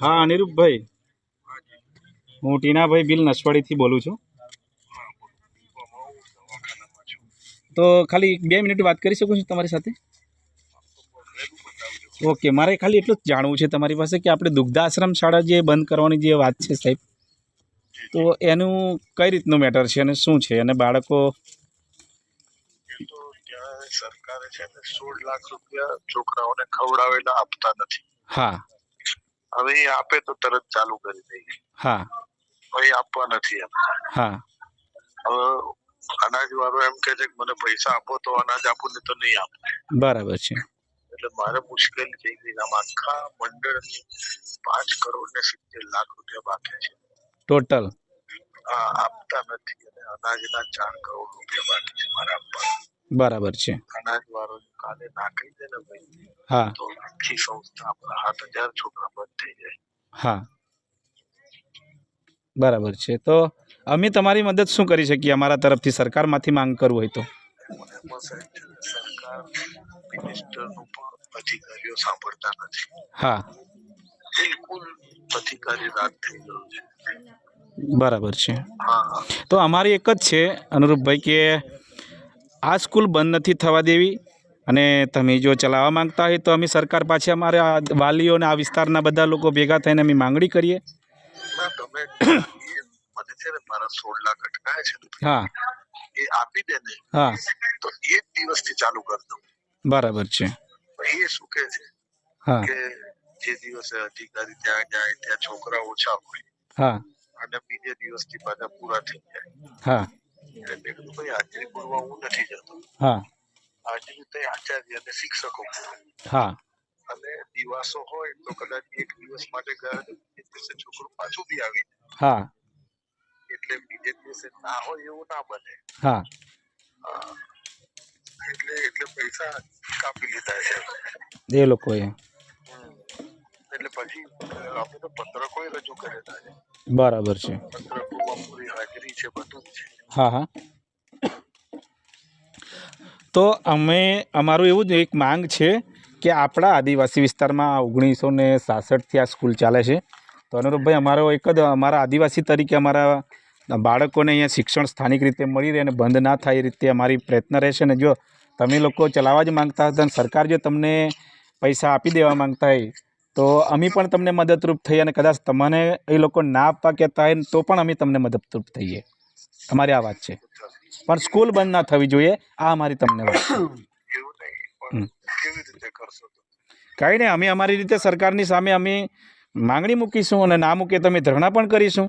હા અનિરુદ્ધભાઈ. હું ટીનાભાઈ બિલ નસવાડીથી બોલું છું. તો ખાલી બે મિનિટ વાત કરી શકું છું તમારી સાથે? ઓકે મારે ખાલી એટલું જ જાણવું છે તમારી પાસે કે આપણે દુગ્ધાશ્રમ શાળા જે બંધ કરવાની જે વાત છે સાહેબ તો એનું કઈ રીતનું મેટર છે અને શું છે? અને બાળકો સરકારે છે ને સોળ લાખ રૂપિયા છોકરાઓને ખવડાવેલા આપતા નથી. હા. હવે એ આપે તો તરત ચાલુ કરી દઈએ હા. એ આપવા નથી એમ. હા. હવે અનાજ વાળો એમ કે છે કે મને પૈસા આપો તો અનાજ આપું ને તો નહીં આપો. બરાબર છે. એટલે મારે મુશ્કેલ થઈ ગઈ આમ આખા મંડળની પાંચ કરોડ ને સિત્તેર લાખ રૂપિયા બાકી છે. ટોટલ હા આપતા નથી અને અનાજના ચાર કરોડ રૂપિયા બાકી છે મારા આપવા બરાબર છે. અનાજ વાળો કાલે નાખી દે ને ભાઈ. હા. તો આખી હા. બરાબર છે. તો અમે તમારી મદદ શું કરી શકીએ અમારા તરફથી? સરકારમાંથી માંગ કરવું હોય તો. હા. બિલકુલ છે બરાબર છે. તો અમારી એક જ છે અનુરૂપભાઈ કે આ સ્કૂલ બંધ નથી થવા દેવી? અને તમે જો ચલાવવા માંગતા હોય તો અમે સરકાર પાછી અમારા વાલીઓ અને આ વિસ્તારના બધા લોકો ભેગા થઈને અમે માંગણી કરીએ. હા. એ આપી દે ને હા. તો એક દિવસથી ચાલુ કરી દઉં. બરાબર છે. એ શું કે છે? હા. કે જે દિવસે અધિકારી ત્યાં જાય ત્યાં છોકરા ઓછા હોય હા. અને બીજે દિવસથી પાછા પૂરા થઈ જાય. હા. એટલે મેં કીધું ભાઈ હાજરી પૂરવા હું નથી જતો. હા. હાજરી તો આચાર્ય અને શિક્ષકો હા. અને દિવાસો હોય તો કદાચ એક દિવસ માટે ગયા દિવસે છોકરું પાછું બી આવી હા. એટલે બીજે દિવસે ના હોય એવું ના બને. હા. હા. એટલે એટલે પૈસા કાપી લીધા છે. એ લોકોએ. એટલે પછી અમે તો પત્રકો રજૂ કરેલા છે. બરાબર છે. પત્રકોમાં પૂરી હાજરી છે બધું જ છે. હા હા. તો અમે, અમારું એવું જ એક માંગ છે કે આપણા આદિવાસી વિસ્તારમાં ઓગણીસો ને સાસઠથી આ સ્કૂલ ચાલે છે. તો અનુરૂપભાઈ, અમારો એક જ, અમારા આદિવાસી તરીકે અમારા બાળકોને અહીંયા શિક્ષણ સ્થાનિક રીતે મળી રહે અને બંધ ના થાય એ રીતે અમારી પ્રયત્ન રહેશે ને જો તમે લોકો ચલાવવા જ માગતા હતા અને સરકાર જો તમને પૈસા આપી દેવા માંગતા હોય, તો અમે પણ તમને મદદરૂપ થઈએ અને કદાચ તમને એ લોકો ના આપવા કહેતા હોય તો પણ અમે તમને મદદરૂપ થઈએ. અમારી આ વાત છે. પણ સ્કૂલ બંધ ના થવી જોઈએ. આ અમારી તમને વાત કાંઈ નહીં અમે અમારી રીતે સરકારની સામે અમે માંગણી મૂકીશું અને ના મૂકીએ તો અમે ધરણા પણ કરીશું.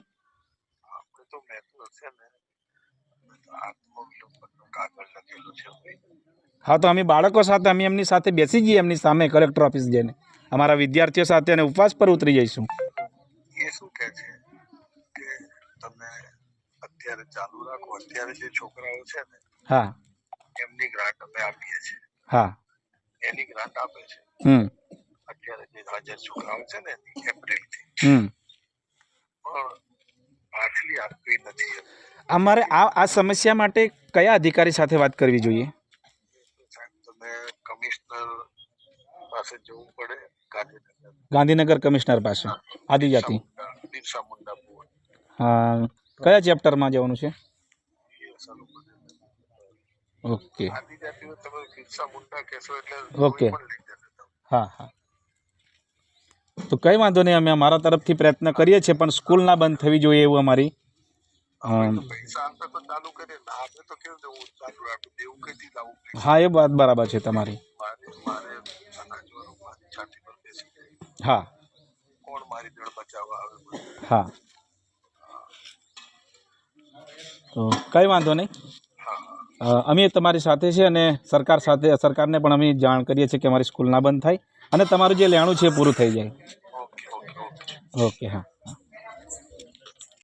હા તો અમે બાળકો સાથે અમે એમની સાથે બેસી જઈએ એમની સામે કલેક્ટર ઓફિસ જઈને. અમારા વિદ્યાર્થીઓ સાથે અને ઉપવાસ પર ઉતરી જઈશું એ શું કે છે કે તમે અત્યારે ચાલુ રાખો. અત્યારે જે છોકરાઓ છે ને હા. એમની ગ્રાન્ટ અમે આપીએ છીએ. હા. એની ગ્રાન્ટ આપે છે. હમ. અત્યારે જે હાજર છોકરાઓ છે ને એપ્રિલથી હમ. પણ પાછલી આપવી નથી અમારે આ આ સમસ્યા માટે કયા અધિકારી સાથે વાત કરવી જોઈએ? તમે કમિશનર પાસે જવું પડે ગાંધીનગર. ગાંધીનગર કમિશનર પાસે. આદિજાતિ. બિરસા મુંડા ભુવન હા. કયા ચેપ્ટરમાં જવાનું છે. ઓકે. ઓકે. હા હા. તો કંઈ વાંધો નહીં અમે અમારા તરફથી પ્રયત્ન કરીએ છીએ પણ સ્કૂલ ના બંધ થવી જોઈએ એવું અમારી હું એ વાત બરાબર છે તમારી. હા. કોણ મારી જળ આવે હા. તો કંઈ વાંધો નહીં. અમે તમારી સાથે છે અને સરકાર સાથે સરકારને પણ અમે જાણ કરીએ છીએ કે અમારી સ્કૂલ ના બંધ થાય અને તમારું જે લેણું છે એ પૂરું થઈ જાય. ઓકે હા.